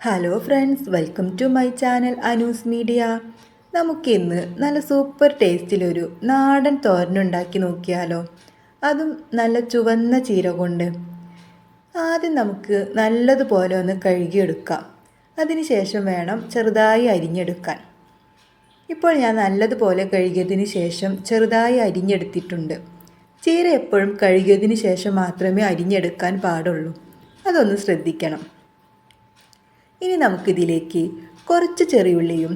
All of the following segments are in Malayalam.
Hello friends welcome to my channel Anu's media നമുക്കിന്ന് നല്ല സൂപ്പർ ടേസ്റ്റിലൊരു നാടൻ തോരനുണ്ടാക്കി നോക്കിയാലോ. അതും നല്ല ചുവന്ന ചീര കൊണ്ട്. ആദ്യം നമുക്ക് നല്ലതുപോലെ ഒന്ന് കഴുകിയെടുക്കാം. അതിനുശേഷം വേണം ചെറുതായി അരിഞ്ഞെടുക്കാൻ. ഇപ്പോൾ ഞാൻ നല്ലതുപോലെ കഴുകിയതിന് ശേഷം ചെറുതായി അരിഞ്ഞെടുത്തിട്ടുണ്ട്. ചീര എപ്പോഴും കഴുകിയതിന് ശേഷം മാത്രമേ അരിഞ്ഞെടുക്കാൻ പാടുള്ളൂ. അതൊന്ന് ശ്രദ്ധിക്കണം. ഇനി നമുക്കിതിലേക്ക് കുറച്ച് ചെറിയുള്ളിയും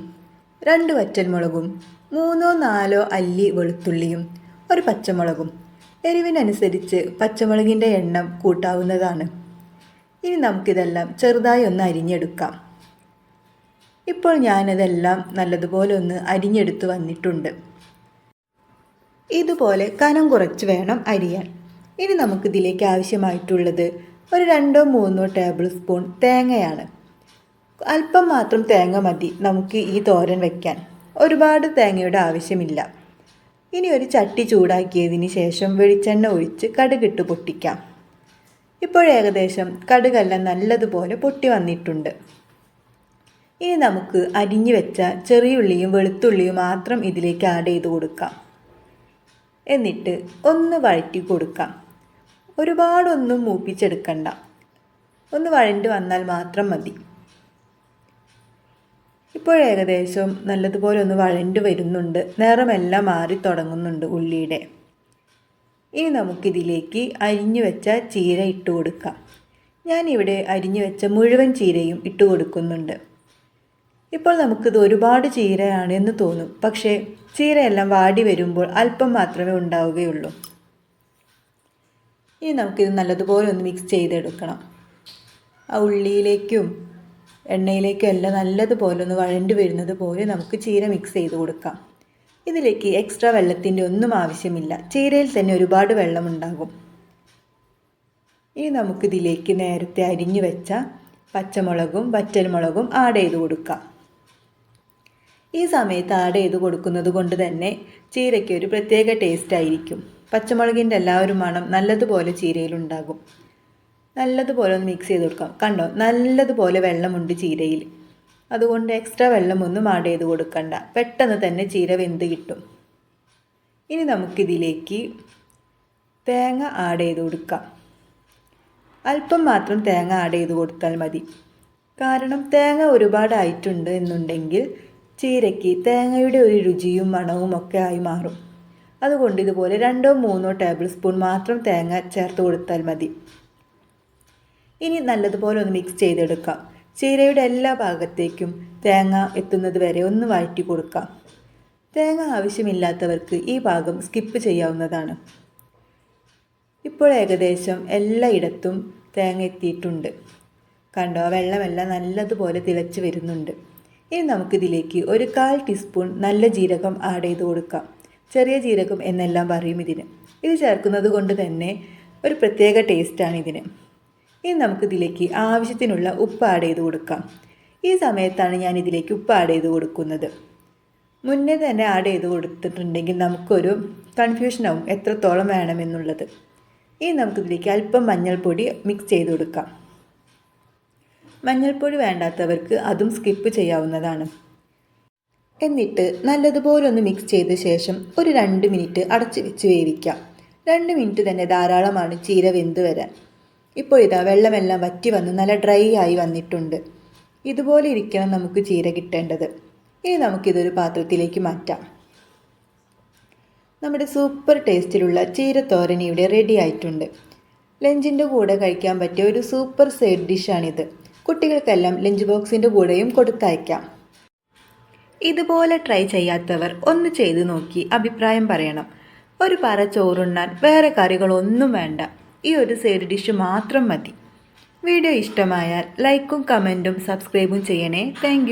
രണ്ട് വറ്റൽമുളകും മൂന്നോ നാലോ അല്ലി വെളുത്തുള്ളിയും ഒരു പച്ചമുളകും. എരിവിനനുസരിച്ച് പച്ചമുളകിന്റെ എണ്ണം കൂട്ടാവുന്നതാണ്. ഇനി നമുക്കിതെല്ലാം ചെറുതായി ഒന്ന് അരിഞ്ഞെടുക്കാം. ഇപ്പോൾ ഞാനതെല്ലാം നല്ലതുപോലെ ഒന്ന് അരിഞ്ഞെടുത്ത് വന്നിട്ടുണ്ട്. ഇതുപോലെ കനം കുറച്ച് വേണം അരിയാൻ. ഇനി നമുക്കിതിലേക്ക് ആവശ്യമായിട്ടുള്ളത് ഒരു രണ്ടോ മൂന്നോ ടേബിൾ സ്പൂൺ തേങ്ങയാണ്. അല്പം മാത്രം തേങ്ങ മതി നമുക്ക് ഈ തോരൻ വയ്ക്കാൻ ഒരുപാട് തേങ്ങയുടെ ആവശ്യമില്ല. ഇനി ഒരു ചട്ടി ചൂടാക്കിയതിന് ശേഷം വെളിച്ചെണ്ണ ഒഴിച്ച് കടുകിട്ട് പൊട്ടിക്കാം. ഇപ്പോഴേകദേശം കടുകെല്ലാം നല്ലതുപോലെ പൊട്ടി വന്നിട്ടുണ്ട്. ഇനി നമുക്ക് അരിഞ്ഞു വെച്ച ചെറിയുള്ളിയും വെളുത്തുള്ളിയും മാത്രം ഇതിലേക്ക് ആഡ് ചെയ്ത് കൊടുക്കാം. എന്നിട്ട് ഒന്ന് വഴറ്റി കൊടുക്കാം. ഒരുപാടൊന്നും മൂപ്പിച്ചെടുക്കണ്ട. ഒന്ന് വഴണ്ട് വന്നാൽ മാത്രം മതി. ഇപ്പോൾ ഏകദേശം നല്ലതുപോലെ ഒന്ന് വഴണ്ട് വരുന്നുണ്ട്. നിറമെല്ലാം മാറി തുടങ്ങുന്നുണ്ട് ഉള്ളിയുടെ. ഇനി നമുക്കിതിലേക്ക് അരിഞ്ഞു വെച്ച ചീര ഇട്ട് കൊടുക്കാം. ഞാനിവിടെ അരിഞ്ഞു വെച്ച മുഴുവൻ ചീരയും ഇട്ട് കൊടുക്കുന്നുണ്ട്. ഇപ്പോൾ നമുക്കിത് ഒരുപാട് ചീരയാണ് എന്ന് തോന്നും. പക്ഷേ ചീരയെല്ലാം വാടി വരുമ്പോൾ അല്പം മാത്രമേ ഉണ്ടാവുകയുള്ളൂ. ഇനി നമുക്കിത് നല്ലതുപോലെ ഒന്ന് മിക്സ് ചെയ്തെടുക്കണം. ആ ഉള്ളിയിലേക്കും എണ്ണയിലേക്കും എല്ലാം നല്ലതുപോലെ ഒന്ന് വഴണ്ട് വരുന്നത് പോലെ നമുക്ക് ചീര മിക്സ് ചെയ്ത് കൊടുക്കാം. ഇതിലേക്ക് എക്സ്ട്രാ വെള്ളത്തിന്റെ ഒന്നും ആവശ്യമില്ല. ചീരയിൽ തന്നെ ഒരുപാട് വെള്ളമുണ്ടാകും ഇനി നമുക്കിതിലേക്ക് നേരത്തെ അരിഞ്ഞു വെച്ച പച്ചമുളകും വറ്റൽമുളകും ആഡ് ചെയ്ത് കൊടുക്കാം. ഈ സമയത്ത് ആഡ് ചെയ്ത് കൊടുക്കുന്നത് കൊണ്ട് തന്നെ ചീരയ്ക്ക് ഒരു പ്രത്യേക ടേസ്റ്റ് ആയിരിക്കും. പച്ചമുളകിന്റെ എല്ലാവരും മണം നല്ലതുപോലെ ചീരയിലുണ്ടാകും നല്ലതുപോലെ ഒന്ന് മിക്സ് ചെയ്ത് കൊടുക്കാം. കണ്ടോ? നല്ലതുപോലെ വെള്ളമുണ്ട് ചീരയിൽ. അതുകൊണ്ട് എക്സ്ട്രാ വെള്ളമൊന്നും ആഡ് ചെയ്ത് കൊടുക്കണ്ട. പെട്ടെന്ന് തന്നെ ചീര വെന്ത് കിട്ടും. ഇനി നമുക്കിതിലേക്ക് തേങ്ങ ആഡ് ചെയ്ത് കൊടുക്കാം. അല്പം മാത്രം തേങ്ങ ആഡ് ചെയ്ത് കൊടുത്താൽ മതി. കാരണം തേങ്ങ ഒരുപാടായിട്ടുണ്ട് എന്നുണ്ടെങ്കിൽ ചീരയ്ക്ക് തേങ്ങയുടെ ഒരു രുചിയും മണവും ഒക്കെ ആയി മാറും. അതുകൊണ്ട് ഇതുപോലെ രണ്ടോ മൂന്നോ ടേബിൾ സ്പൂൺ മാത്രം തേങ്ങ ചേർത്ത് കൊടുത്താൽ മതി. ഇനി നല്ലതുപോലെ ഒന്ന് മിക്സ് ചെയ്തെടുക്കാം. ചീരയുടെ എല്ലാ ഭാഗത്തേക്കും തേങ്ങ എത്തുന്നത് വരെ ഒന്ന് വഴറ്റി കൊടുക്കാം. തേങ്ങ ആവശ്യമില്ലാത്തവർക്ക് ഈ ഭാഗം സ്കിപ്പ് ചെയ്യാവുന്നതാണ്. ഇപ്പോൾ ഏകദേശം എല്ലായിടത്തും തേങ്ങ എത്തിയിട്ടുണ്ട്. കണ്ടോ വെള്ളമെല്ലാം നല്ലതുപോലെ തിളച്ച് വരുന്നുണ്ട്. ഇനി നമുക്കിതിലേക്ക് ഒരു കാൽ ടീസ്പൂൺ നല്ല ജീരകം ആഡ് ചെയ്ത് കൊടുക്കാം. ചെറിയ ജീരകം എന്നെല്ലാം പറയും ഇതിന്. ഇത് ചേർക്കുന്നത് കൊണ്ട് തന്നെ ഒരു പ്രത്യേക ടേസ്റ്റാണ് ഇതിന്. ഇനി നമുക്കിതിലേക്ക് ആവശ്യത്തിനുള്ള ഉപ്പ് ആഡ് ചെയ്ത് കൊടുക്കാം. ഈ സമയത്താണ് ഞാൻ ഇതിലേക്ക് ഉപ്പ് ആഡ് ചെയ്ത് കൊടുക്കുന്നത്. മുന്നേ തന്നെ ആഡ് ചെയ്ത് കൊടുത്തിട്ടുണ്ടെങ്കിൽ നമുക്കൊരു കൺഫ്യൂഷനാവും എത്രത്തോളം വേണമെന്നുള്ളത് ഇനി നമുക്കിതിലേക്ക് അല്പം മഞ്ഞൾപ്പൊടി മിക്സ് ചെയ്ത് കൊടുക്കാം. മഞ്ഞൾപ്പൊടി വേണ്ടാത്തവർക്ക് അതും സ്കിപ്പ് ചെയ്യാവുന്നതാണ്. എന്നിട്ട് നല്ലതുപോലെ ഒന്ന് മിക്സ് ചെയ്ത ശേഷം ഒരു രണ്ട് മിനിറ്റ് അടച്ച് വെച്ച് വേവിക്കാം. രണ്ട് മിനിറ്റ് തന്നെ ധാരാളമാണ് ചീര വെന്ത് വരാൻ. ഇപ്പോൾ ഇതാ വെള്ളമെല്ലാം വറ്റി വന്ന് നല്ല ഡ്രൈ ആയി വന്നിട്ടുണ്ട്. ഇതുപോലെ ഇരിക്കണം നമുക്ക് ചീര കിട്ടേണ്ടത്. ഇനി നമുക്കിതൊരു പാത്രത്തിലേക്ക് മാറ്റാം. നമ്മുടെ സൂപ്പർ ടേസ്റ്റിലുള്ള ചീരത്തോരൻ ഇവിടെ റെഡി ആയിട്ടുണ്ട്. ലഞ്ചിന്റെ കൂടെ കഴിക്കാൻ പറ്റിയ ഒരു സൂപ്പർ സൈഡ് ഡിഷാണിത്. കുട്ടികൾക്കെല്ലാം ലഞ്ച് ബോക്സിന്റെ കൂടെയും കൊടുത്തയക്കാം. ഇതുപോലെ ട്രൈ ചെയ്യാത്തവർ ഒന്ന് ചെയ്ത് നോക്കി അഭിപ്രായം പറയണം. ഒരു പറ ചോറുണ്ണാൻ വേറെ കറികളൊന്നും വേണ്ട. ഈ ഒരു സൈഡ് ഡിഷ് മാത്രം മതി. വീഡിയോ ഇഷ്ടമായാൽ ലൈക്കും കമന്റും സബ്സ്ക്രൈബും ചെയ്യണേ. താങ്ക്